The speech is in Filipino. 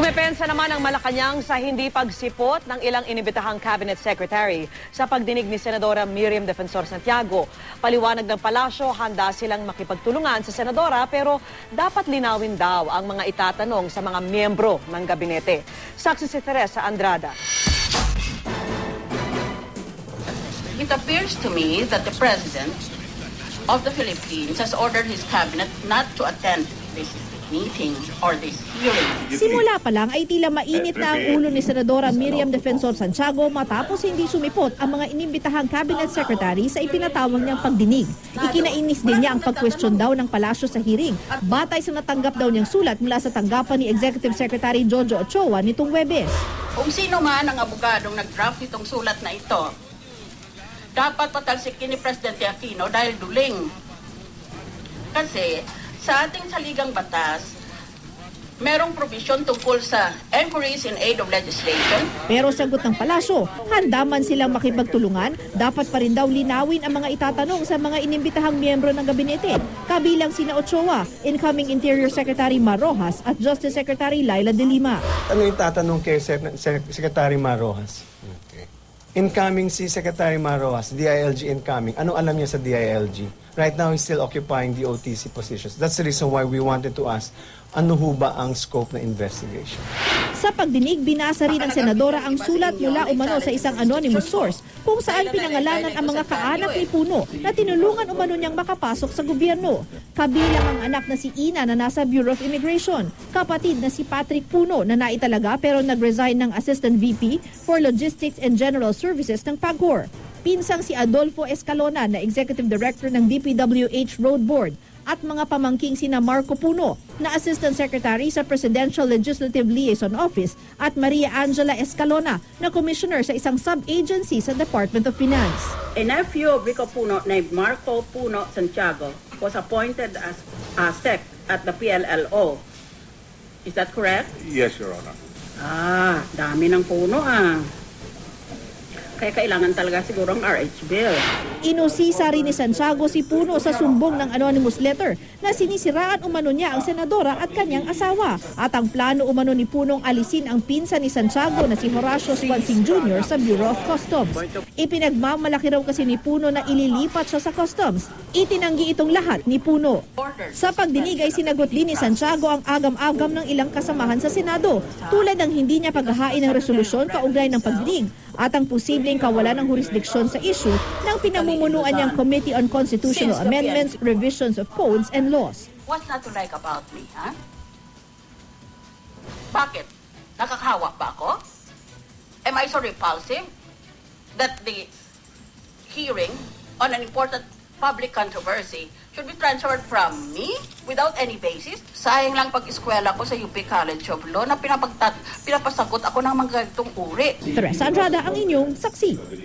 Dumepensa naman ang Malacanang sa hindi pagsipot ng ilang inibitahang cabinet secretary sa pagdinig ni Senadora Miriam Defensor Santiago. Paliwanag ng palasyo, handa silang makipagtulungan sa senadora pero dapat linawin daw ang mga itatanong sa mga miyembro ng gabinete. Saksi si Teresa Andrada. It appears to me that the President of the Philippines has ordered his cabinet not to attend this meeting or this hearing. Simula pa lang ay tila mainit na ang ulo ni Senadora Miriam Defensor Santiago matapos hindi sumipot ang mga inimbitahang cabinet secretary sa ipinatawag niyang pagdinig. Ikinainis din niya ang pag-question daw ng palasyo sa hearing. Batay sa natanggap daw niyang sulat mula sa tanggapan ni Executive Secretary Jojo Ochoa nitong Webes. Kung sino man ang abogadong nag-draft itong sulat na ito, dapat patalsikin ni Presidente Aquino dahil duling. Kasi sa ating saligang batas, merong provision tungkol sa inquiries in aid of legislation Pero sagot ng palasyo, handa man silang makipagtulungan, dapat pa rin daw linawin ang mga itatanong sa mga inimbitahang miyembro ng gabinete, kabilang sina Ochoa, incoming Interior Secretary Mar Rojas at Justice Secretary Laila De Lima. Ano yung tatanong kay Secretary Marojas? Okay. Incoming si Secretary Marojas, DILG incoming. Anong alam niya sa DILG? Right now, he's still occupying the OTC positions. That's the reason why we wanted to ask, ano ho ba ang scope na investigation? Sa pagdinig, binasa rin ng senadora ang sulat mula umano sa isang anonymous source kung saan pinangalanan ang mga kaanak ni Puno na tinulungan umano niyang makapasok sa gobyerno. Kabilang ang anak na si Ina na nasa Bureau of Immigration, kapatid na si Patrick Puno na naitalaga pero nag-resign ng Assistant VP for Logistics and General Services ng PAGCOR. Pinsang si Adolfo Escalona na Executive Director ng DPWH Road Board at mga pamangking sina Marco Puno na Assistant Secretary sa Presidential Legislative Liaison Office at Maria Angela Escalona na Commissioner sa isang sub-agency sa Department of Finance. A nephew of Rico Puno named Marco Puno Santiago was appointed as a sec at the PLLO. Is that correct? Yes, Your Honor. Ah, dami ng puno ah. Kaya kailangan talaga siguro ang RH bill. Inusisa rin ni Santiago si Puno sa sumbong ng anonymous letter na sinisiraan umano niya ang senadora at kanyang asawa. At ang plano umano ni Punong alisin ang pinsan ni Santiago na si Horacio Swansing Jr. sa Bureau of Customs. Ipinagmamalaki raw kasi ni Puno na ililipat siya sa Customs. Itinanggi itong lahat ni Puno. Sa pagdinig ay sinagot din ni Santiago ang agam-agam ng ilang kasamahan sa Senado tulad ng hindi niya paghahain ng resolusyon kaugnay ng pagdinig at ang posibleng kawalan ng jurisdiksyon sa issue ng pinamumunuan niyang Committee on Constitutional Amendments, Revisions of Codes and Laws. What's not to like about me, ha? Bakit? Nakakahawa ba ako? Am I so repulsive that the hearing on an important public controversy should be transferred from me without any basis? Sayang lang pag-eskwela ko sa UP College of Law na pinapagtat, pinapasagot ako ng mga ganitong uri. Teresa Andrada ang inyong saksi.